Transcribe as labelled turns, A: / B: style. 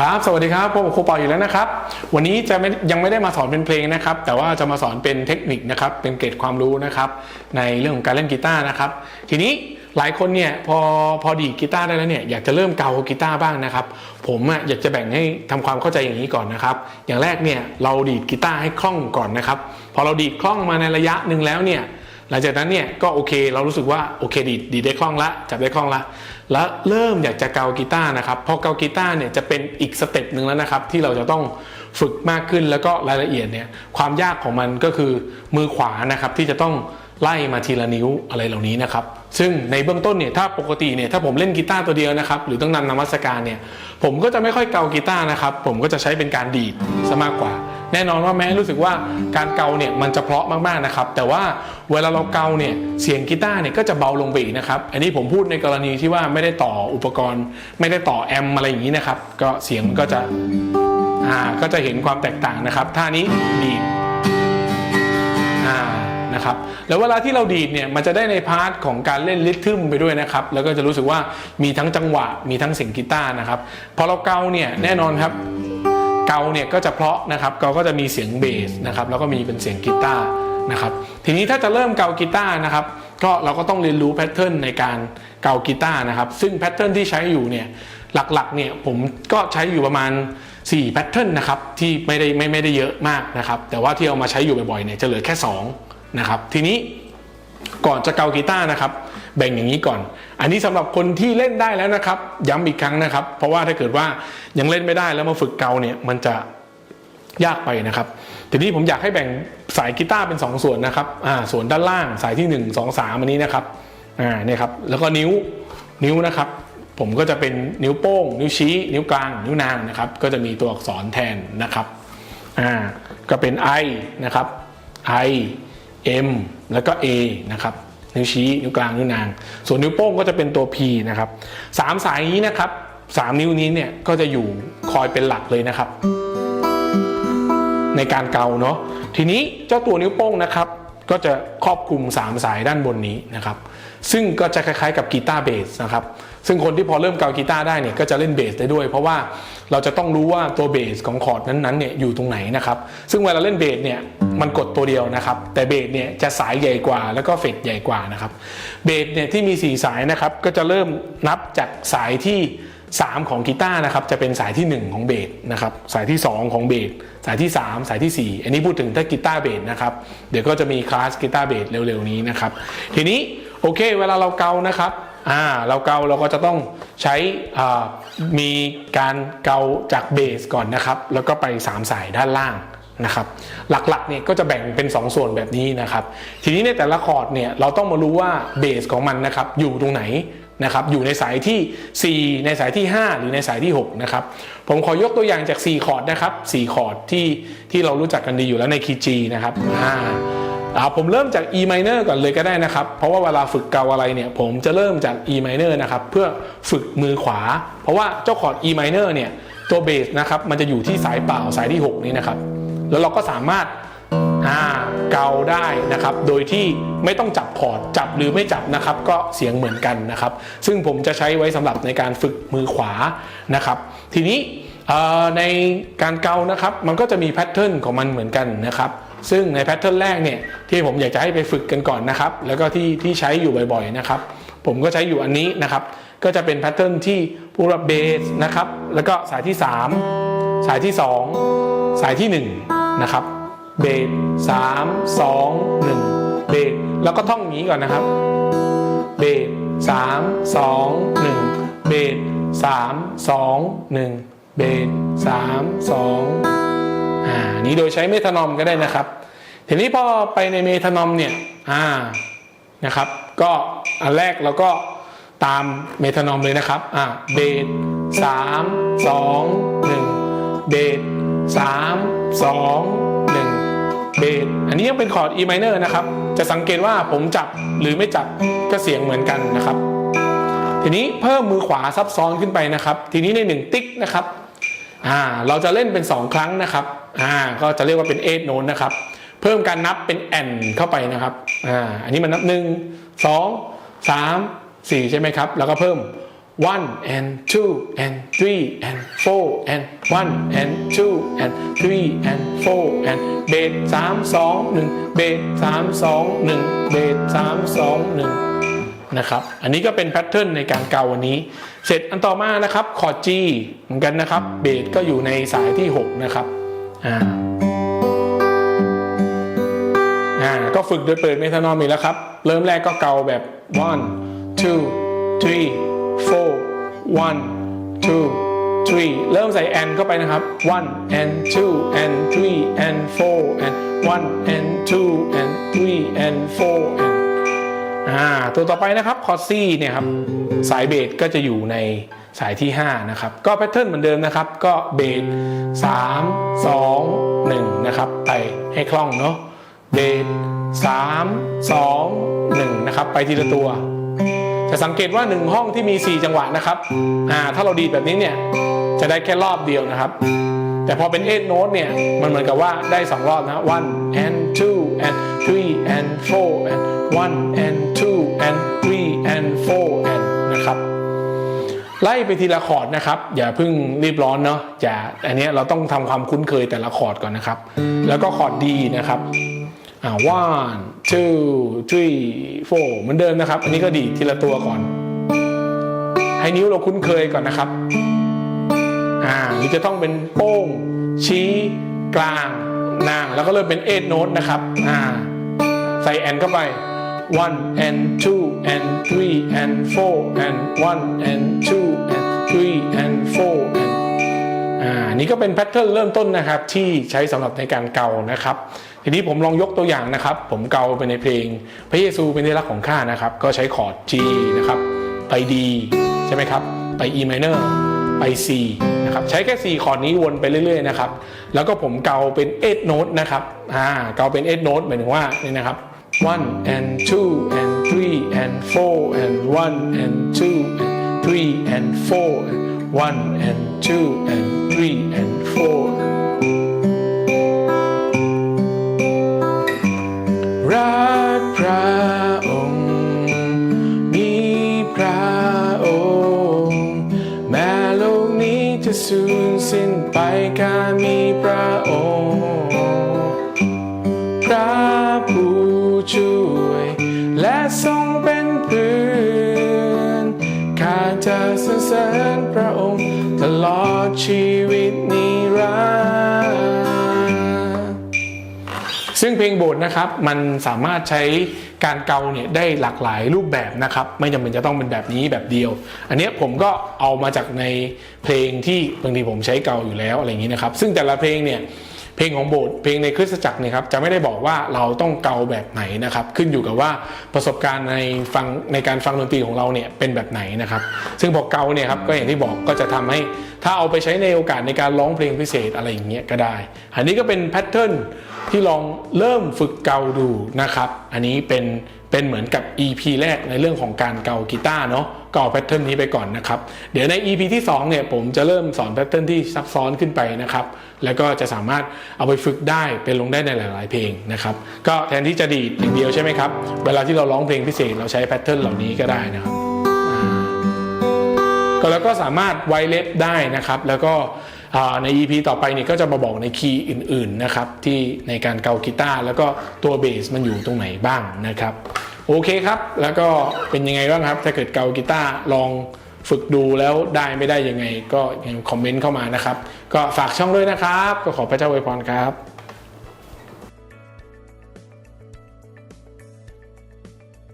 A: ครับสวัสดีครับพบกับครูปออยู่แล้วนะครับ วันนี้จะไม่ยังไม่ได้มาสอนเป็นเพลงนะครับ แต่ว่าจะมาสอนเป็นเทคนิคนะครับ เป็นเกร็ดความรู้นะครับ ในเรื่องของการเล่นกีตาร์นะครับ ทีนี้หลายคนเนี่ยพอพอดีกีตาร์ได้แล้วเนี่ยอยากจะเริ่มเกากีตาร์บ้างนะครับ ผมอะอยากจะแบ่งให้ทำความเข้าใจอย่างนี้ก่อนนะครับ อย่างแรกเนี่ยเราดีดกีตาร์ให้คล่องก่อนนะครับ พอเราดีดคล่องมาในระยะหนึ่งแล้วเนี่ย หลังจากนั้นเนี่ยก็โอเคเรารู้สึกว่าโอเคดีดีได้คล่องละจับได้คล่องละแล้วเริ่มอยากจะเกากีตาร์นะครับพอเกากีตาร์เนี่ยจะเป็นอีกสเต็ปหนึ่งแล้วนะครับที่เราจะต้องฝึกมากขึ้นแล้วก็รายละเอียดเนี่ยความยากของมันก็คือมือขวานะครับที่จะต้องไล่มาทีละนิ้วอะไรเหล่านี้นะครับ ซึ่งในเบื้องต้นเนี่ยถ้าปกติเนี่ยถ้าผมเล่นกีตาร์ตัวเดียวนะครับหรือต้องนำนมัสการเนี่ยผมก็จะไม่ค่อยเกากีตาร์นะครับผมก็จะใช้เป็นการดีดซะมากกว่า แน่นอนว่าแม้รู้สึกว่าการเกาเนี่ยมันจะเพราะมากๆนะครับ แต่ว่าเวลาเราเกาเนี่ยเสียงกีตาร์เนี่ยก็จะเบาลงไปอีกนะครับ อันนี้ผมพูดในกรณีที่ว่าไม่ได้ต่ออุปกรณ์ ไม่ได้ต่อแอมอะไรอย่างนี้นะครับ ก็เสียงมันก็จะอ่าก็จะเห็นความแตกต่างนะครับท่านี้ดีดอ่านะครับแล้วเวลาที่เราดีดเนี่ยมันจะได้ในพาร์ทของการเล่นริทึมไปด้วยนะครับ แล้วก็จะรู้สึกว่ามีทั้งจังหวะมีทั้งเสียงกีตาร์นะครับพอเราเกาเนี่ยแน่นอนครับ เกาเนี่ยก็จะเพราะนะครับเกาก็จะมีเสียงเบสนะครับแล้วก็มีเป็นเสียงกีตาร์นะครับทีนี้ถ้าจะเริ่มเกากีตาร์นะครับก็เราก็ต้องเรียนรู้แพทเทิร์นในการเกากีตาร์นะครับซึ่งแพทเทิร์นที่ใช้อยู่เนี่ยหลักๆเนี่ยผมก็ใช้อยู่ประมาณ4แพทเทิร์นนะครับที่ไม่ได้ไม่ไม่ได้เยอะมากนะครับแต่ว่าที่เอามาใช้อยู่บ่อยๆเนี่ยจะเหลือแค่2นะครับทีนี้ก่อนจะเกากีตาร์นะครับ แบ่งอย่างนี้ก่อน อันนี้สำหรับคนที่เล่นได้แล้วนะครับ ย้ำอีกครั้งนะครับ เพราะว่าถ้าเกิดว่ายังเล่นไม่ได้แล้วมาฝึกเกาเนี่ยมันจะยากไปนะครับทีนี้ผมอยากให้แบ่งสายกีตาร์เป็น 2 ส่วนนะครับอ่าส่วนด้านล่างสายที่ 1 2 3อันนี้นะครับอ่าเนี่ยครับแล้วก็นิ้วนิ้วนะครับ ผมก็จะเป็นนิ้วโป้ง นิ้วชี้ นิ้วกลาง นิ้วนางนะครับ ก็จะมีตัวอักษรแทนนะครับอ่าก็เป็น I นะครับ I M แล้วก็ A นะครับ นิ้วชี้นิ้วกลางนิ้วนาง ส่วนนิ้วโป้งก็จะเป็นตัว P นะครับสามสายนี้นะครับสามนิ้วนี้เนี่ยก็จะอยู่คอยเป็นหลักเลยนะครับ ในการเกาเนาะทีนี้เจ้าตัวนิ้วโป้งนะครับก็จะครอบคลุม 3 สายด้านบนนี้นะครับซึ่งก็จะคล้ายๆกับกีตาร์เบสนะครับซึ่งคนที่พอเริ่มเกากีตาร์ได้เนี่ยก็จะเล่นเบสได้ด้วย เพราะว่าเราจะต้องรู้ว่าตัวเบสของคอร์ดนั้นๆเนี่ยอยู่ตรงไหนนะครับซึ่งเวลาเล่นเบสเนี่ย มันกดตัวเดียวนะครับ แต่เบสเนี่ยจะสายใหญ่กว่า แล้วก็เฟดใหญ่กว่านะครับ เบสเนี่ยที่มี 4 สายนะครับก็จะเริ่มนับจากสายที่ 3 ของกีตาร์นะครับจะเป็นสายที่ 1 ของเบสนะครับสายที่ 2 ของเบสสายที่ 3 สายทีสี่4 อันนี้พูดถึงถ้ากีตาร์เบสนะครับเดี๋ยวก็จะมีคลาสกีตาร์เบสเร็วๆนี้นะครับทีนี้โอเค เวลาเราเกานะครับอ่าเราเกาเราก็จะต้องใช้อ่ามีการเกาจากเบสก่อนนะครับ แล้วก็ไป 3 สายด้านล่าง นะครับหลักๆเนี่ยก็จะแบ่งเป็น 2 ส่วนแบบนี้นะครับ ทีนี้ในแต่ละคอร์ดเนี่ยเราต้องมารู้ว่าเบสของมันนะครับอยู่ตรงไหนนะครับอยู่ในสายที่ 4 ในสายที่ 5 หรือในสายที่6นะครับผมขอยกตัวอย่างจาก 4 คอร์ดนะครับ4คอร์ดที่ที่เรารู้จักกันดีอยู่แล้วในคีย์ G นะครับอ่าอ่าผมเริ่มจาก E minor ก่อนเลยก็ได้นะครับ เพราะว่าเวลาฝึกเกาอะไรเนี่ยผมจะเริ่มจาก E minor นะครับเพื่อฝึกมือขวา เพราะว่าเจ้าคอร์ด E minor เนี่ยตัวเบสนะครับมันจะอยู่ที่สายเปล่าสายที่ 6 นี้นะครับ แล้วเราก็สามารถาเกาได้นะครับ โดยที่ไม่ต้องจับคอร์ดจับหรือไม่จับนะครับ ก็เสียงเหมือนกันนะครับ ซึ่งผมจะใช้ไว้สำหรับในการฝึกมือขวานะครับ ทีนี้ในการเกานะครับ มันก็จะมีแพทเทิร์นของมันเหมือนกันนะครับ ซึ่งในแพทเทิร์นแรกเนี่ยที่ผมอยากจะให้ไปฝึกกันก่อนนะครับ แล้วก็ที่ที่ใช้อยู่บ่อยๆนะครับ ผมก็ใช้อยู่อันนี้นะครับ ก็จะเป็นแพทเทิร์นที่พูดว่าเบสนะครับ แล้วก็สายที่ 3 สายที่ 2 สายที่ 1 นะครับ เบสสามสองหนึ่งเบสแล้วก็ท่องอย่างนี้ก่อนนะครับ เบสสามสองหนึ่งเบสสามสองหนึ่งเบสสามสองอ่านี้โดยใช้เมทานอมก็ได้นะครับ ทีนี้พอไปในเมทานอมเนี่ยอ่านะครับ ก็อันแรกเราก็ตามเมทานอมเลยนะครับอ่าเบสสามสองหนึ่งเบส สามสองหนึ่งเบสอันนี้ยังเป็นคอร์ด E minor นะครับ จะสังเกตว่าผมจับหรือไม่จับก็เสียงเหมือนกันนะครับ ทีนี้เพิ่มมือขวาซับซ้อนขึ้นไปนะครับ ทีนี้ในหนึ่งติ๊กนะครับอ่าเราจะเล่นเป็น 2 ครั้งนะครับอ่าก็จะเรียกว่าเป็นเอทโนนนะครับ เพิ่มการนับเป็นแอนเข้าไปนะครับอ่าอันนี้มันนับ 1 2 3 4 ใช่ไหมครับ แล้วก็เพิ่ม one and two and three and four and one and two and three and four and เบสสามสองหนึ่งเบสสามสองหนึ่งเบสสามสองหนึ่งนะครับ อันนี้ก็เป็นแพทเทิร์นในการเกาวันนี้ เสร็จอันต่อมานะครับคอร์ด G เหมือนกันนะครับ เบสก็อยู่ในสายที่ 6 นะครับอ่าอ่าก็ฝึกโดยเปิดเมทานอมอีกแล้วครับ เริ่มแรกก็เกาแบบ one two three one two three เริ่มใส่ and เข้าไปนะครับ one and two and three and four and one and two and three and four and อ่าตัวต่อไปนะครับคอร์ซีเนี่ยครับสายเบสก็จะอยู่ในสายที่ 5 นะครับ ก็แพทเทิร์นเหมือนเดิมนะครับ ก็เบส3 2 1 นะครับ ไปให้คล่องเนาะเบส3 2 1 นะครับ ไปทีละตัว จะสังเกตว่า 1 ห้องที่มี 4 จังหวะนะครับอ่าถ้าเราดีดแบบนี้เนี่ยจะได้แค่รอบเดียวนะครับ แต่พอเป็นเอทโน้ตเนี่ยมันเหมือนกับว่าได้ 2 รอบนะ one and two and three and four and one and two and three and four and นะครับไล่ไปทีละคอร์ดนะครับ อย่าเพิ่งรีบร้อนเนาะอย่าอันนี้เราต้องทำความคุ้นเคยแต่ละคอร์ดก่อนนะครับ แล้วก็คอร์ดดีนะครับ อ่า one two three four เหมือนเดิมนะครับ อันนี้ก็ดีทีละตัวก่อน ให้นิ้วเราคุ้นเคยก่อนนะครับ อ่านี่จะต้องเป็นโป้ง ชี้กลางนางแล้วก็เริ่มเป็นเอทโน้ตนะครับ อ่า ใส่แอนเข้าไป one and two and three and four and one and two and three and four and อ่า นี่ก็เป็นแพทเทิร์นเริ่มต้นนะครับที่ใช้สำหรับในการเกานะครับ ทีนี้ผมลองยกตัวอย่างนะครับ ผมเกาไปในเพลง พระเยซูเป็นที่รักของข้านะครับ ก็ใช้คอร์ด G นะครับ ไป D ใช่ไหมครับ ไป E minor ไป C นะครับ ใช้แค่4คอร์ดนี้วนไปเรื่อยๆนะครับ แล้วก็ผมเกาเป็น8โน้ตนะครับ อ่า เกาเป็น8โน้ตหมายถึงว่านี่นะครับ one and two and three and four and one and two and three and four and one and two and three and four สูญสิ้นไปข้ามีพระองค์พระผู้ช่วย และทรงเป็นพื้นข้าจะสรรเสริญพระองค์ ตลอดชีวิตนิรันดร์ ซึ่งเพลงโบสถ์นะครับมันสามารถใช้การเกาเนี่ยได้หลากหลายรูปแบบนะครับไม่จำเป็นจะต้องเป็นแบบนี้แบบเดียว อันนี้ผมก็เอามาจากในเพลงที่บางทีผมใช้เกาอยู่แล้วอะไรอย่างนี้นะครับ ซึ่งแต่ละเพลงเนี่ย เพลงของโบสถ์เพลงในคริสตจักรเนี่ยครับจะไม่ได้บอกว่าเราต้องเกาแบบไหนนะครับ ขึ้นอยู่กับว่าประสบการณ์ในฟังในการฟังดนตรีของเราเนี่ยเป็นแบบไหนนะครับ ซึ่งพอเกาเนี่ยครับก็อย่างที่บอกก็จะทำให้ถ้าเอาไปใช้ในโอกาสในการร้องเพลงพิเศษอะไรอย่างเงี้ยก็ได้ อันนี้ก็เป็นแพทเทิร์นที่ลองเริ่มฝึกเกาดูนะครับ อันนี้เป็น เป็นเหมือนกับ EP แรกในเรื่องของการเกากีตาร์เนาะก็เอาแพทเทิร์นนี้ไปก่อนนะครับ เดี๋ยวใน EP ที่2เนี่ยผมจะเริ่มสอนแพทเทิร์นที่ซับซ้อนขึ้นไปนะครับ แล้วก็จะสามารถเอาไปฝึกได้เป็นลงได้ในหลาย ๆ เพลงนะครับ ก็แทนที่จะดีดอย่างเดียวใช่ไหมครับ เวลาที่เราร้องเพลงพิเศษเราใช้แพทเทิร์นเหล่านี้ก็ได้นะครับก็แล้วก็สามารถไวเล็บได้นะครับ แล้วก็ ใน EP ต่อไปเนี่ยก็จะมาบอกในคีย์อื่นๆนะครับที่ในการเกากีตาร์แล้วก็ตัวเบสมันอยู่ตรงไหนบ้างนะครับโอเคครับ แล้วก็เป็นยังไงบ้างครับ ถ้าเกิดเกากีตาร์ลองฝึกดูแล้วได้ไม่ได้ยังไง ก็ยังคอมเมนต์เข้ามานะครับ ก็ฝากช่องด้วยนะครับ ก็ขอพระเจ้าอวยพรครับ